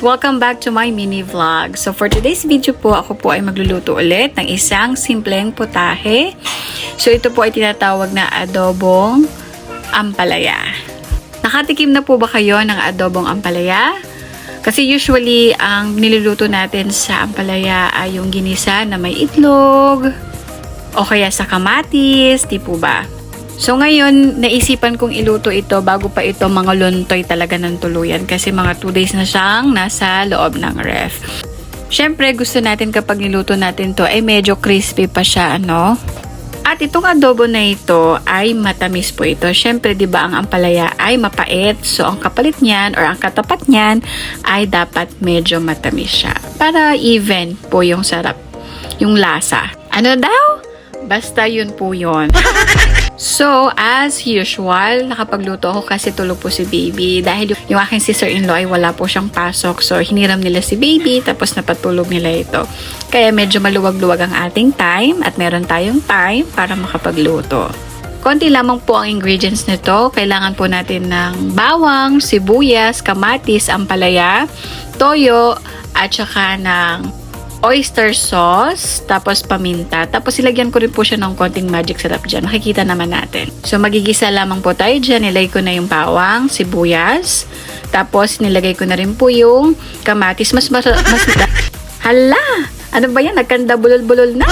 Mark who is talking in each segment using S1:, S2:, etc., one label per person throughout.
S1: Welcome back to my mini vlog. So for today's video po, ako po ay magluluto ulit ng isang simpleng putahe. So ito po ay tinatawag na adobong ampalaya. Nakatikim na po ba kayo ng adobong ampalaya? Kasi usually, ang niluluto natin sa ampalaya ay yung ginisa na may itlog, o kaya sa kamatis, di po ba? So ngayon, naisipan kong iluto ito bago pa ito mga luntoy talaga ng tuluyan kasi mga 2 days na siyang nasa loob ng ref. Siyempre, gusto natin kapag niluto natin to ay medyo crispy pa siya, ano? At itong adobo na ito ay matamis po ito. Siyempre, di ba ang ampalaya ay mapait. So, ang kapalit niyan or ang katapat niyan ay dapat medyo matamis siya. Para even po yung sarap, yung lasa. Ano daw? Basta yun po yun. So, as usual, nakapagluto ako kasi tulog po si baby. Dahil yung, aking sister-in-law ay wala po siyang pasok. So, hiniram nila si baby, tapos napatulog nila ito. Kaya medyo maluwag-luwag ang ating time at meron tayong time para makapagluto. Konti lamang po ang ingredients nito. Kailangan po natin ng bawang, sibuyas, kamatis, ampalaya, toyo, at saka ng oyster sauce, tapos paminta. Tapos ilagyan ko rin po siya ng konting magic sarap dyan. Makikita naman natin. So magigisa lamang po tayo dyan. Nilagay ko na yung bawang, sibuyas. Tapos nilagay ko na rin po yung kamatis. Mas mas, mas Hala! Ano ba yan? Nagkanda bulol-bulol na.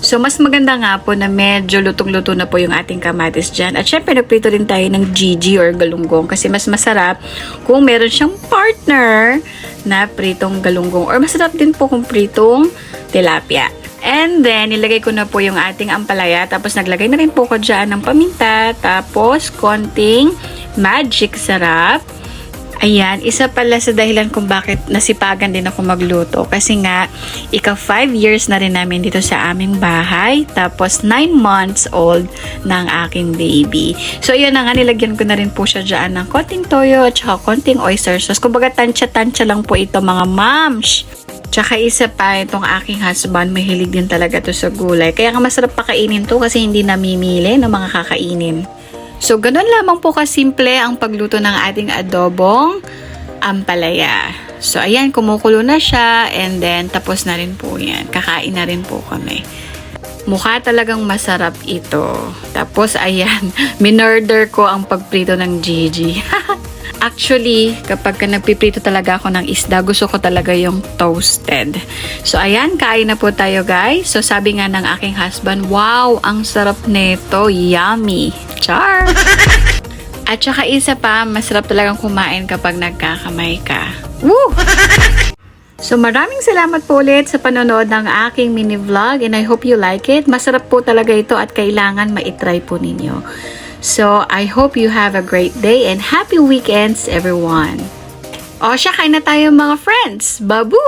S1: So, mas maganda nga po na medyo lutong-luto na po yung ating kamatis dyan. At syempre, nagprito rin tayo ng Gigi or galunggong kasi mas masarap kung meron siyang partner na pritong galunggong or masarap din po kung pritong tilapia. And then, nilagay ko na po yung ating ampalaya. Tapos, naglagay na rin po ko dyan ng paminta. Tapos, konting magic sarap. Ayan, isa pala sa dahilan kung bakit nasipagan din ako magluto. Kasi nga, ika 5 years na rin namin dito sa aming bahay. Tapos, 9 months old ng aking baby. So, yun na nga, nilagyan ko na rin po siya dyan ng konting toyo at saka konting oyster sauce. Kumbaga, tansya-tansya lang po ito mga moms. Tsaka isa pa, itong aking husband, mahilig din talaga to sa gulay. Kaya nga masarap pakainin to kasi hindi namimili ng mga kakainin. So, ganun lamang po kasimple ang pagluto ng ating adobong ampalaya. So, ayan, kumukulo na siya and then tapos na rin po yan. Kakain na rin po kami. Mukha talagang masarap ito. Tapos, ayan, minurder ko ang pagprito ng Gigi. Actually, kapag ka nagpiprito talaga ako ng isda, gusto ko talaga yung toasted. So, ayan, kain na po tayo guys. So, sabi nga ng aking husband, wow, ang sarap nito. Yummy. Char! At saka isa pa, masarap talagang kumain kapag nagkakamay ka. Woo! So maraming salamat po ulit sa panonood ng aking mini vlog and I hope you like it. Masarap po talaga ito at kailangan maitry po ninyo. So I hope you have a great day and happy weekends everyone. O siya, kain na tayo mga friends. Babu!